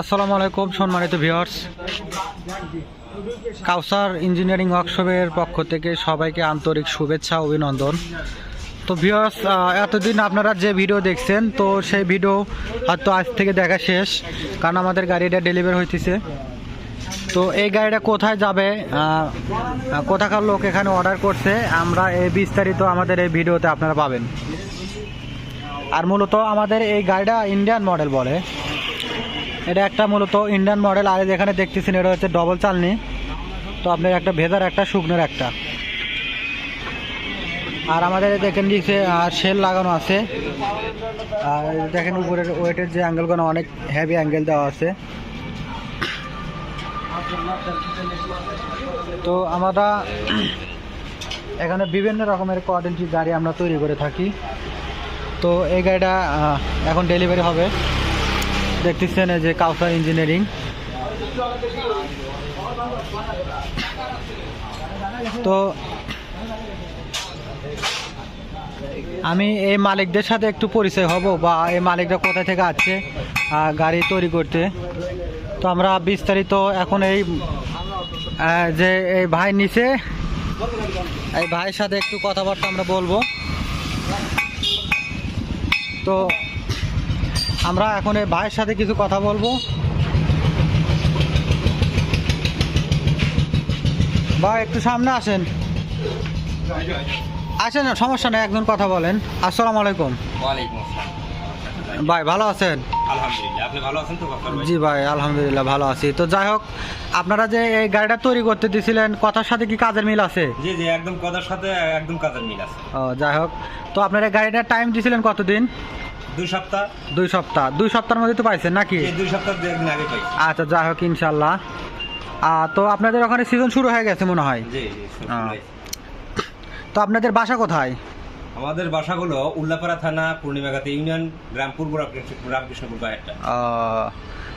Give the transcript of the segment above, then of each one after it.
আসসালামু আলাইকুম, সম্মানিত ভিউয়ার্স। কাউসার ইঞ্জিনিয়ারিং ওয়ার্কশপের পক্ষ থেকে সবাইকে আন্তরিক শুভেচ্ছা, অভিনন্দন। তো ভিউয়ার্স এতদিন আপনারা যে ভিডিও দেখছেন, তো সেই ভিডিও হয়তো আজ থেকে দেখা শেষ, কারণ আমাদের গাড়িটা ডেলিভারি হইতেছে। তো এই গাড়িটা কোথায় যাবে কোথাকার লোক এখানে অর্ডার করছে, আমরা এই বিস্তারিত আমাদের এই ভিডিওতে আপনারা পাবেন। আর মূলত আমাদের এই গাড়িটা ইন্ডিয়ান মডেল বলে। এটা একটা মূলত ইন্ডিয়ান মডেল আর যেখানে দেখতেছেন, এটা হচ্ছে ডবল চালনি। তো আপনার একটা ভেজার, একটা শুকনোর একটা। আর আমাদের দেখেন আর সেল লাগানো আছে। আর দেখেন উপরের ওয়েটের যে অ্যাঙ্গেলগুলো অনেক হেভি অ্যাঙ্গেল দেওয়া আছে। তো আমরা এখানে বিভিন্ন রকমের কোয়ালিটির গাড়ি আমরা তৈরি করে থাকি। তো এই গাড়িটা এখন ডেলিভারি হবে। দেখতেছেন যে কাউসার ইঞ্জিনিয়ারিং। তো আমি এই মালিকদের সাথে একটু পরিচয় হব বা এই মালিকরা কোথা থেকে আছে গাড়ি তৈরি করতে। তো আমরা বিস্তারিত এখন এই যে এই ভাই নিচে, এই ভাইয়ের সাথে একটু কথাবার্তা আমরা বলব। তো আমরা এখন এই ভাইয়ের সাথে কিছু কথা বলব। ভাই একটু সামনে আসেন। আসেন সমস্যা নেই একজন কথা বলেন। আসসালামু আলাইকুম। ভাই ভালো আছেন? জি ভাই আলহামদুলিল্লাহ ভালো আছি। তো যাই হোক আপনারা যে এই গাড়িটা তৈরি করতে দিয়েছিলেন কথার সাথে কি কাজের মিল আছে? জি জি একদম কথার সাথে একদম কাজের মিল আছে। ও যাই হোক। তো আপনারা এই গাড়িটার টাইম দিয়েছিলেন কতদিন? দুই সপ্তাহ। দুই সপ্তাহ। দুই সপ্তাহের মধ্যে তো পাইছেন নাকি? দুই সপ্তাহ দু একদিন আগে পাইছি। আচ্ছা যাই হোক ইনশাল্লাহ তো আপনাদের ওখানে সিজন শুরু হয়ে গেছে মনে হয়। তো আপনাদের বাসা কোথায়? আমাদের বাসাগুলো উল্লাপাড়া থানা পূর্ণিমাগাতে ইউনিয়ন গ্রাম পূর্ব রামকৃষ্ণ- রামকৃষ্ণপুর একটা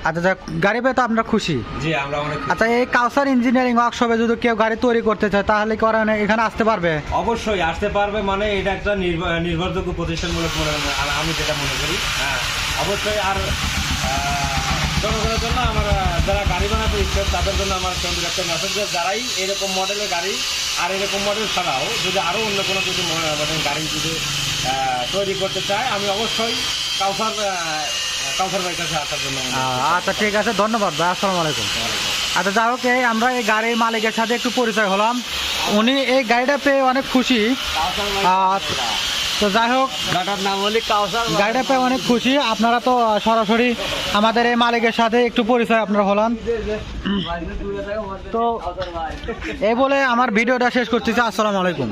আচ্ছা যাক গাড়ি পেয়ে তো আপনারা খুশি। জি আমরা অনেক খুশি। আচ্ছা এই কাউসার ইঞ্জিনিয়ারিং ওয়ার্কশপে যদি কেউ গাড়ি তৈরি করতে চায় তাহলে কি ওরা এখানে আসতে পারবে? অবশ্যই আসতে পারবে মানে এটা একটা নির্ভ- নির্ভরযোগ্য প্রতিষ্ঠানমূলক মনে আর আমি যেটা মনে করি হ্যাঁ। অবশ্যই আর আহ, জনগণের জন্য আমার আহ, যারা গাড়ি বানাতে ইচ্ছুক তাদের জন্য আমার কেন্দ্রের একটা মেসেজ যে যারাই এরকম মডেলের গাড়ি আর এরকম মডেল ছাড়াও যদি আরও অন্য কোনো কিছু মডেল গাড়ি যদি আহ, তৈরি করতে চায় আমি অবশ্যই কাউসার আচ্ছা ঠিক আছে ধন্যবাদ ভাই আসসালামু আলাইকুম। আচ্ছা যাই হোক এই আমরা এই গাড়ির মালিকের সাথে একটু পরিচয় হলাম। উনি এই গাড়িটা পেয়ে অনেক খুশি। তো যাই হোক গাড়িটা পেয়ে অনেক খুশি। আপনারা তো সরাসরি আমাদের এই মালিকের সাথে একটু পরিচয় আপনারা হলাম। তো এই বলে আমার ভিডিওটা শেষ করতেছি। আসসালামু আলাইকুম।